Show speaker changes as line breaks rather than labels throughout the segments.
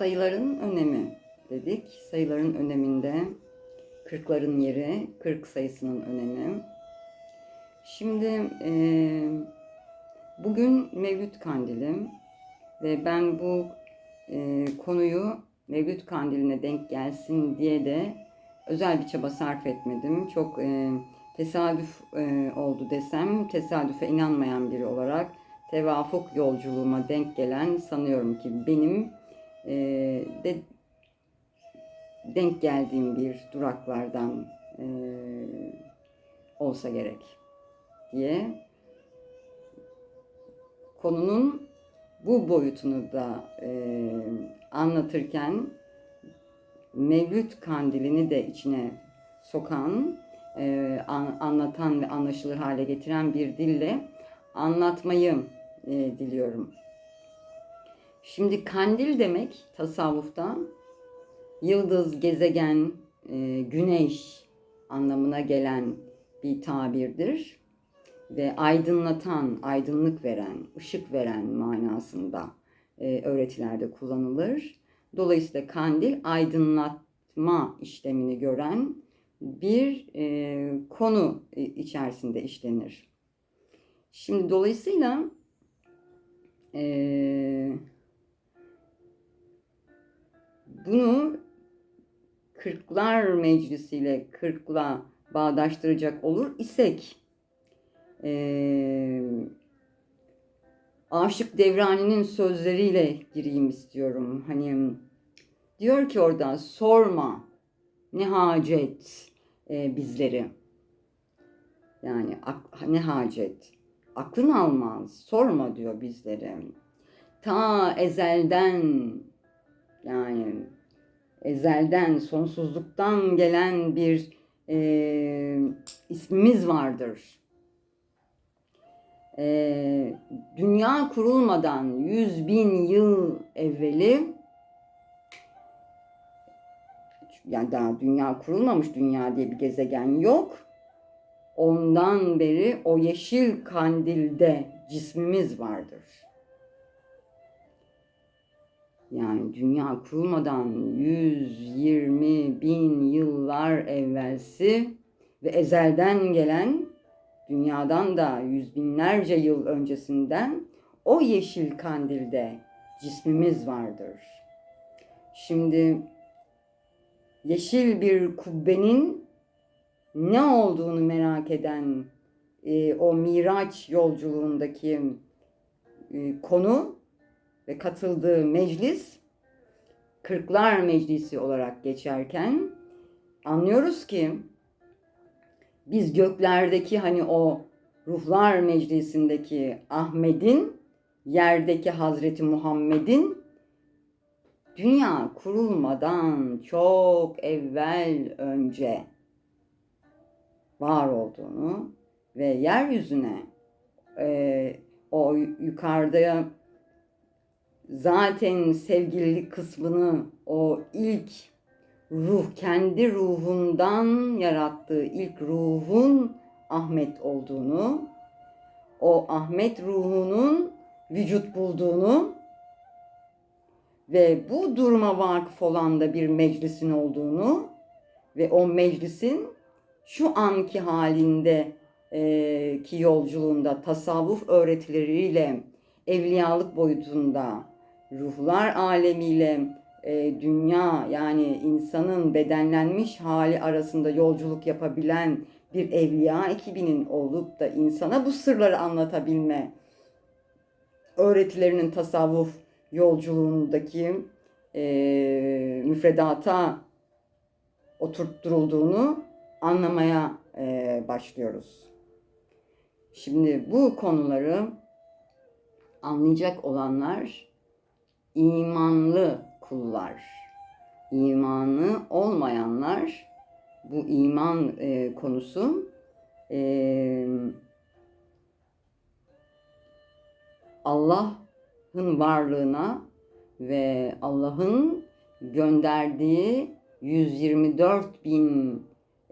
sayıların önemi dedik. Sayıların öneminde kırkların yeri, kırk sayısının önemi. Şimdi e, bugün Mevlüt Kandili ve ben bu e, konuyu Mevlüt Kandili'ne denk gelsin diye de özel bir çaba sarf etmedim. Çok e, tesadüf e, oldu desem, tesadüfe inanmayan biri olarak tevafuk yolculuğuma denk gelen sanıyorum ki benim e, de denk geldiğim bir duraklardan e, olsa gerek diye konunun bu boyutunu da e, anlatırken Mevlüt kandilini de içine sokan, e, an, anlatan ve anlaşılır hale getiren bir dille anlatmayı e, diliyorum. Şimdi kandil demek tasavvufta yıldız, gezegen, e, güneş anlamına gelen bir tabirdir ve aydınlatan, aydınlık veren, ışık veren manasında e, öğretilerde kullanılır. Dolayısıyla kandil aydınlatma işlemini gören bir e, konu içerisinde işlenir. Şimdi dolayısıyla e, bunu Kırklar Meclisi ile kırkla bağdaştıracak olur isek e, Aşık Devrani'nin sözleriyle gireyim istiyorum. Hani diyor ki orada sorma ne hacet e, bizleri. Yani ne hacet. Aklın almaz. Sorma diyor bizleri. Ta ezelden yani ezelden, sonsuzluktan gelen bir e, ismimiz vardır. E, dünya kurulmadan yüz bin yıl evveli yani daha dünya kurulmamış dünya diye bir gezegen yok. Ondan beri o yeşil kandilde cismimiz vardır. Yani dünya kurulmadan 120 bin yıllar evvelsi ve ezelden gelen dünyadan da yüz binlerce yıl öncesinden o yeşil kandilde cismimiz vardır. Şimdi yeşil bir kubbenin ne olduğunu merak eden e, o Miraç yolculuğundaki e, konu ve katıldığı meclis Kırklar Meclisi olarak geçerken anlıyoruz ki biz göklerdeki hani o ruhlar meclisindeki Ahmet'in yerdeki Hazreti Muhammed'in dünya kurulmadan çok evvel önce var olduğunu ve yeryüzüne e, o yukarıda zaten sevgililik kısmını o ilk ruh kendi ruhundan yarattığı ilk ruhun Ahmet olduğunu, o Ahmet ruhunun vücut bulduğunu ve bu duruma vakıf olan da bir meclisin olduğunu ve o meclisin şu anki halinde e, ki yolculuğunda tasavvuf öğretileriyle evliyalık boyutunda ruhlar alemiyle e, dünya yani insanın bedenlenmiş hali arasında yolculuk yapabilen bir evliya ekibinin olup da insana bu sırları anlatabilme öğretilerinin tasavvuf yolculuğundaki e, müfredata oturtturulduğunu anlamaya e, başlıyoruz. Şimdi bu konuları anlayacak olanlar imanlı kullar. İmanı olmayanlar bu iman e, konusu e, Allah'ın varlığına ve Allah'ın gönderdiği 124 bin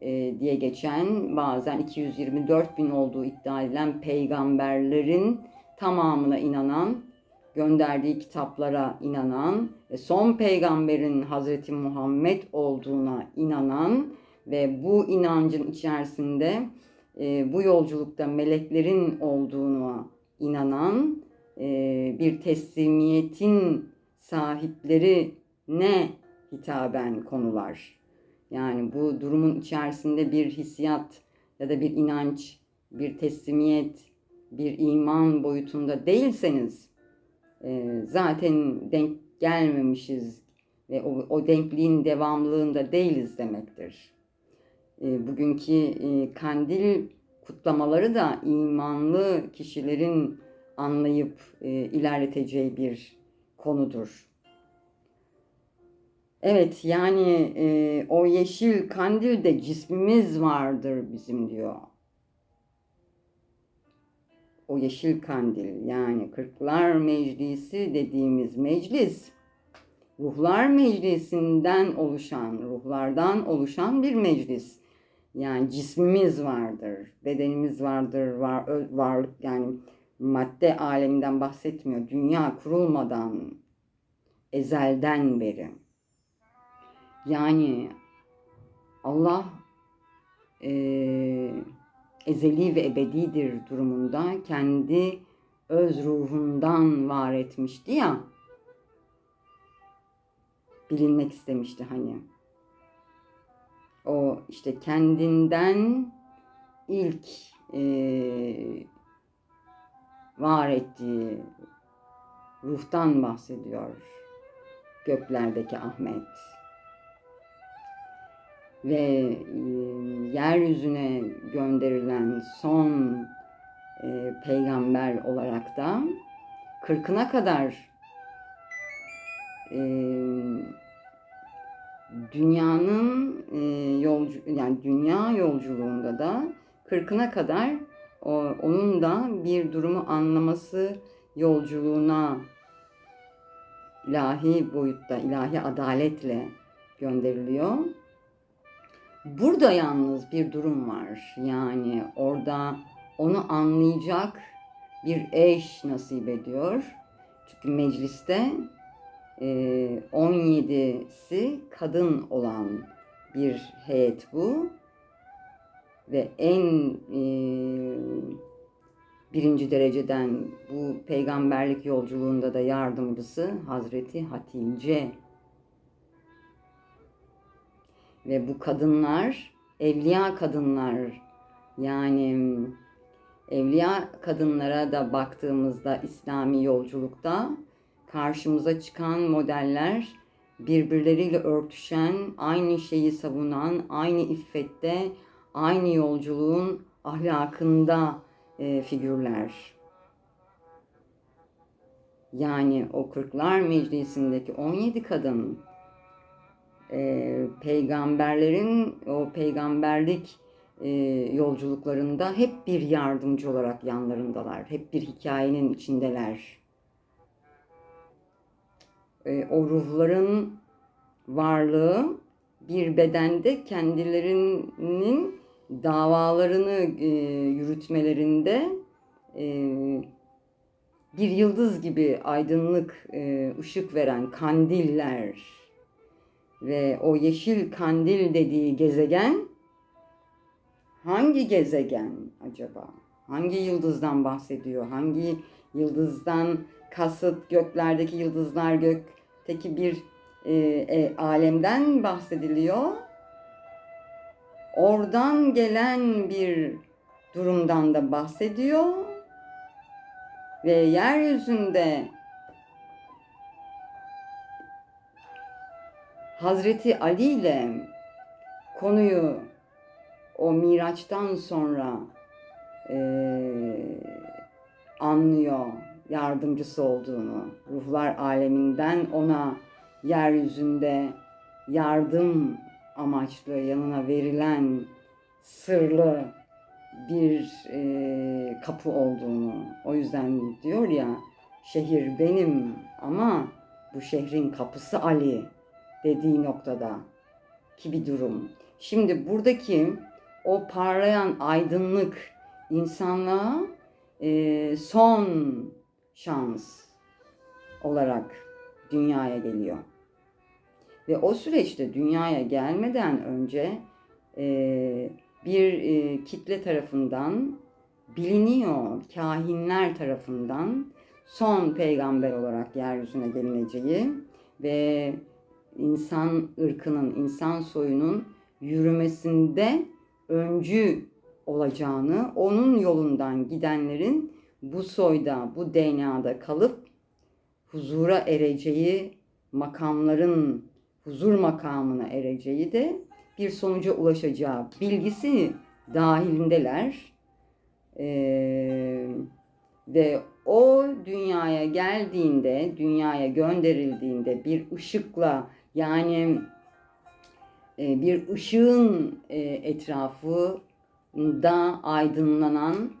e, diye geçen bazen 224 bin olduğu iddia edilen peygamberlerin tamamına inanan gönderdiği kitaplara inanan ve son peygamberin Hazreti Muhammed olduğuna inanan ve bu inancın içerisinde e, bu yolculukta meleklerin olduğuna inanan e, bir teslimiyetin sahipleri ne hitaben konular. Yani bu durumun içerisinde bir hissiyat ya da bir inanç, bir teslimiyet, bir iman boyutunda değilseniz e, zaten denk gelmemişiz ve o, o denkliğin devamlılığında değiliz demektir. E, bugünkü e, kandil kutlamaları da imanlı kişilerin anlayıp e, ilerleteceği bir konudur. Evet yani e, o yeşil kandilde cismimiz vardır bizim diyor. O yeşil kandil yani Kırklar Meclisi dediğimiz meclis ruhlar meclisinden oluşan, ruhlardan oluşan bir meclis. Yani cismimiz vardır, bedenimiz vardır, var, varlık yani madde aleminden bahsetmiyor. Dünya kurulmadan, ezelden beri. Yani Allah e, ezeli ve ebedidir durumunda kendi öz ruhundan var etmişti ya. Bilinmek istemişti hani. O işte kendinden ilk e, var ettiği ruhtan bahsediyor göklerdeki Ahmet ve yeryüzüne gönderilen son e, peygamber olarak da kırkına kadar e, dünyanın e, yolcu yani dünya yolculuğunda da kırkına kadar o, onun da bir durumu anlaması yolculuğuna ilahi boyutta, ilahi adaletle gönderiliyor. Burada yalnız bir durum var. Yani orada onu anlayacak bir eş nasip ediyor. Çünkü mecliste 17'si kadın olan bir heyet bu. Ve en birinci dereceden bu peygamberlik yolculuğunda da yardımcısı Hazreti Hatice ve bu kadınlar evliya kadınlar yani evliya kadınlara da baktığımızda İslami yolculukta karşımıza çıkan modeller birbirleriyle örtüşen, aynı şeyi savunan, aynı iffette, aynı yolculuğun ahlakında e, figürler. Yani o Kırklar Meclisi'ndeki 17 kadın e, peygamberlerin o peygamberlik e, yolculuklarında hep bir yardımcı olarak yanlarındalar. Hep bir hikayenin içindeler. E, o ruhların varlığı bir bedende kendilerinin davalarını e, yürütmelerinde e, bir yıldız gibi aydınlık e, ışık veren kandiller ve o yeşil kandil dediği gezegen hangi gezegen acaba? Hangi yıldızdan bahsediyor? Hangi yıldızdan kasıt göklerdeki yıldızlar gökteki bir e, e, alemden bahsediliyor? Oradan gelen bir durumdan da bahsediyor ve yeryüzünde Hazreti Ali ile konuyu o Miraç'tan sonra e, anlıyor yardımcısı olduğunu. Ruhlar aleminden ona yeryüzünde yardım amaçlı yanına verilen sırlı bir e, kapı olduğunu. O yüzden diyor ya şehir benim ama bu şehrin kapısı Ali dediği noktada ki bir durum. Şimdi buradaki o parlayan aydınlık insanlığa e, son şans. olarak dünyaya geliyor. Ve o süreçte dünyaya gelmeden önce e, bir e, kitle tarafından biliniyor, kahinler tarafından son peygamber olarak yeryüzüne gelineceği ve insan ırkının, insan soyunun yürümesinde öncü olacağını, onun yolundan gidenlerin bu soyda, bu DNA'da kalıp huzura ereceği, makamların huzur makamına ereceği de bir sonuca ulaşacağı bilgisi dahilindeler. Ee, ve o dünyaya geldiğinde, dünyaya gönderildiğinde bir ışıkla yani e, bir ışığın e, etrafında aydınlanan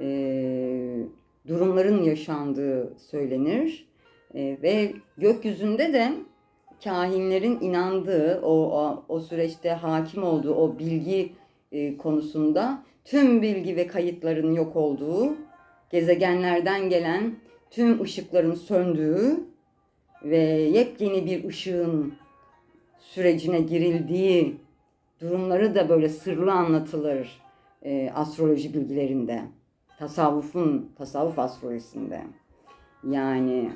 e, durumların yaşandığı söylenir. E, ve gökyüzünde de kahinlerin inandığı, o, o, o süreçte hakim olduğu o bilgi e, konusunda tüm bilgi ve kayıtların yok olduğu, gezegenlerden gelen tüm ışıkların söndüğü ve yepyeni bir ışığın sürecine girildiği durumları da böyle sırlı anlatılır e, astroloji bilgilerinde. Tasavvufun, tasavvuf astrolojisinde. Yani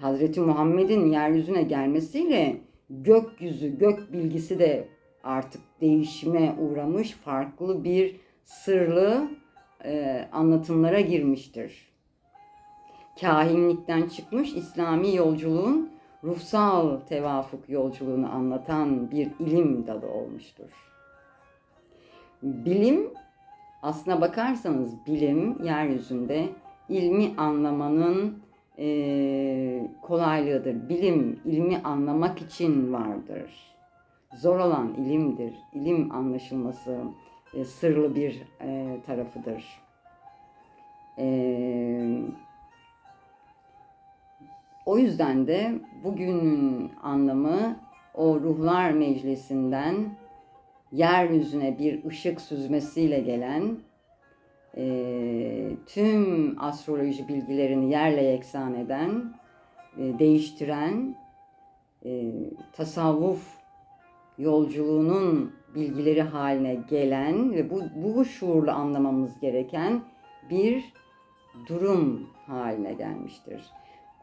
Hazreti Muhammed'in yeryüzüne gelmesiyle gökyüzü, gök bilgisi de artık değişime uğramış farklı bir sırlı e, anlatımlara girmiştir. Kahinlikten çıkmış İslami yolculuğun ruhsal tevafuk yolculuğunu anlatan bir ilim dalı olmuştur. Bilim aslına bakarsanız bilim yeryüzünde ilmi anlamanın e, kolaylığıdır. Bilim ilmi anlamak için vardır. Zor olan ilimdir. İlim anlaşılması e, sırlı bir e, tarafıdır. E, o yüzden de bugünün anlamı o ruhlar meclisinden yeryüzüne bir ışık süzmesiyle gelen e, tüm astroloji bilgilerini yerle yeksan eden, e, değiştiren, e, tasavvuf yolculuğunun bilgileri haline gelen ve bu, bu şuurlu anlamamız gereken bir durum haline gelmiştir.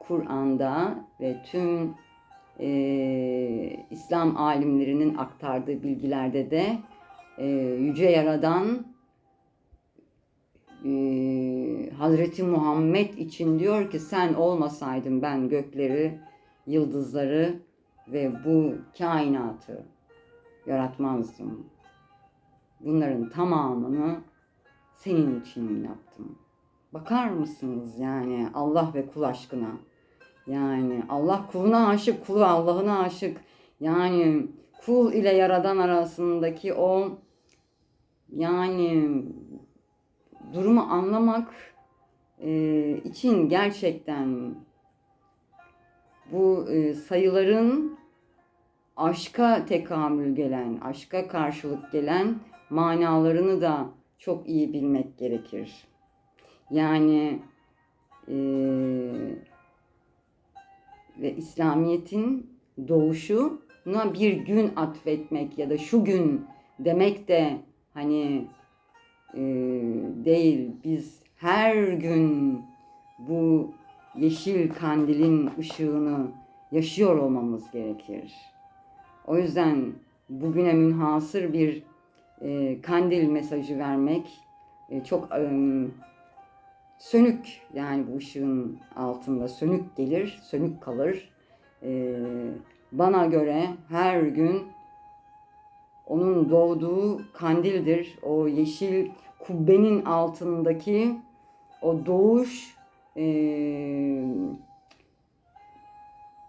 Kur'an'da ve tüm e, İslam alimlerinin aktardığı bilgilerde de e, Yüce Yaradan e, Hazreti Muhammed için diyor ki sen olmasaydın ben gökleri, yıldızları ve bu kainatı yaratmazdım. Bunların tamamını senin için yaptım. Bakar mısınız yani Allah ve kul aşkına? Yani Allah kuluna aşık, kulu Allah'ına aşık. Yani kul ile yaradan arasındaki o yani durumu anlamak e, için gerçekten bu e, sayıların aşka tekamül gelen, aşka karşılık gelen manalarını da çok iyi bilmek gerekir. Yani e, ve İslamiyet'in doğuşuna bir gün atfetmek ya da şu gün demek de hani e, değil. Biz her gün bu yeşil kandilin ışığını yaşıyor olmamız gerekir. O yüzden bugüne münhasır bir e, kandil mesajı vermek e, çok e, sönük yani bu ışığın altında sönük gelir, sönük kalır. E, bana göre her gün onun doğduğu kandildir. O yeşil kubbenin altındaki o doğuş e,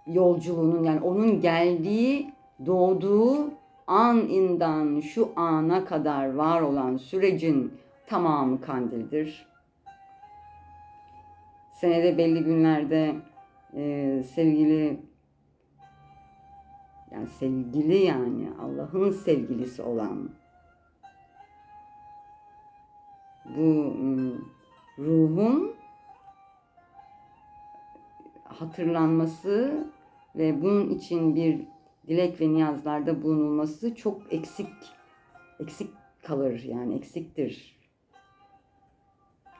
yolculuğunun yani onun geldiği doğduğu an şu ana kadar var olan sürecin tamamı kandildir. Senede belli günlerde e, sevgili yani sevgili yani Allah'ın sevgilisi olan bu ruhun hatırlanması ve bunun için bir dilek ve niyazlarda bulunulması çok eksik eksik kalır yani eksiktir.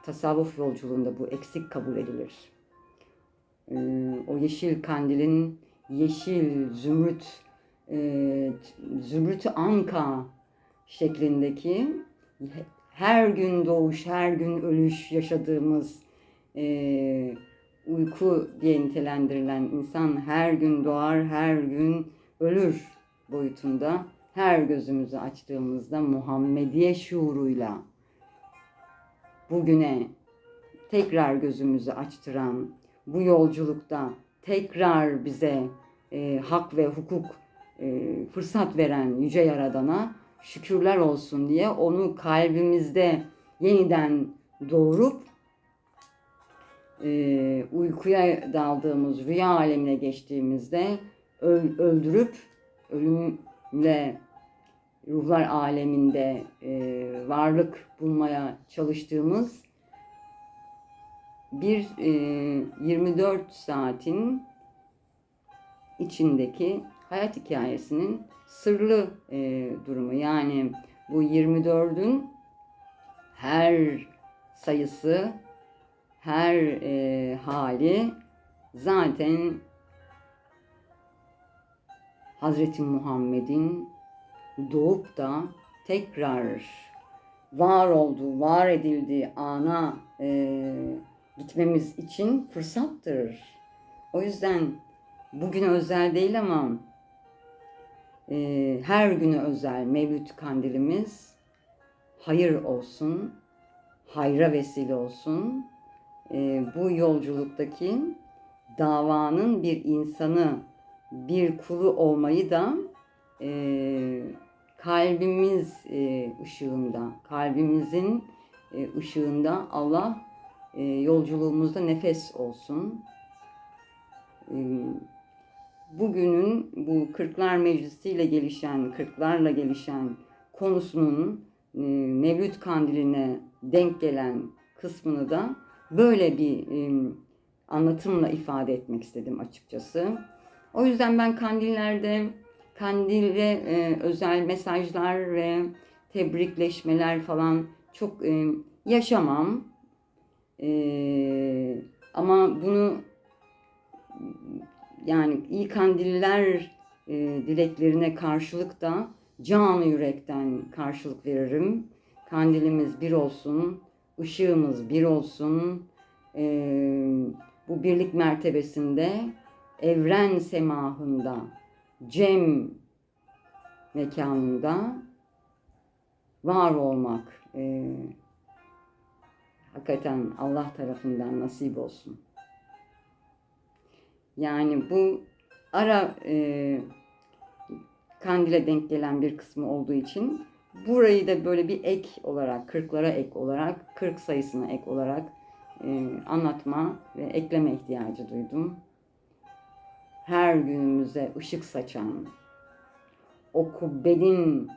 Tasavvuf yolculuğunda bu eksik kabul edilir. Ee, o yeşil kandilin yeşil zümrüt e, zümrüt anka şeklindeki her gün doğuş, her gün ölüş yaşadığımız e, uyku diye nitelendirilen insan her gün doğar, her gün ölür boyutunda her gözümüzü açtığımızda Muhammediye şuuruyla bugüne tekrar gözümüzü açtıran bu yolculukta tekrar bize e, hak ve hukuk e, fırsat veren Yüce Yaradan'a şükürler olsun diye onu kalbimizde yeniden doğurup e, uykuya daldığımız rüya alemine geçtiğimizde öl- öldürüp ölümle ruhlar aleminde e, varlık bulmaya çalıştığımız bir e, 24 saatin içindeki hayat hikayesinin sırlı e, durumu. Yani bu 24'ün her sayısı, her e, hali zaten Hazreti Muhammed'in doğup da tekrar var olduğu, var edildiği ana e, gitmemiz için fırsattır. O yüzden bugüne özel değil ama e, her güne özel Mevlüt kandilimiz hayır olsun, hayra vesile olsun. E, bu yolculuktaki davanın bir insanı, bir kulu olmayı da e, kalbimiz e, ışığında, kalbimizin e, ışığında Allah e, yolculuğumuzda nefes olsun. E, bugünün bu Kırklar Meclisi ile gelişen, Kırklarla gelişen konusunun e, Mevlüt Kandili'ne denk gelen kısmını da böyle bir e, anlatımla ifade etmek istedim açıkçası. O yüzden ben kandillerde kandille e, özel mesajlar ve tebrikleşmeler falan çok e, yaşamam. E, ama bunu yani iyi kandiller e, dileklerine karşılık da canı yürekten karşılık veririm. Kandilimiz bir olsun, ışığımız bir olsun. E, bu birlik mertebesinde evren semahında, cem mekanında var olmak e, hakikaten Allah tarafından nasip olsun. Yani bu ara e, kandile denk gelen bir kısmı olduğu için burayı da böyle bir ek olarak, kırklara ek olarak, kırk sayısına ek olarak e, anlatma ve ekleme ihtiyacı duydum. Her günümüze ışık saçan, o kubbenin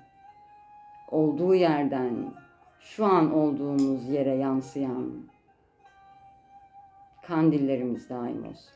olduğu yerden şu an olduğumuz yere yansıyan kandillerimiz daim olsun.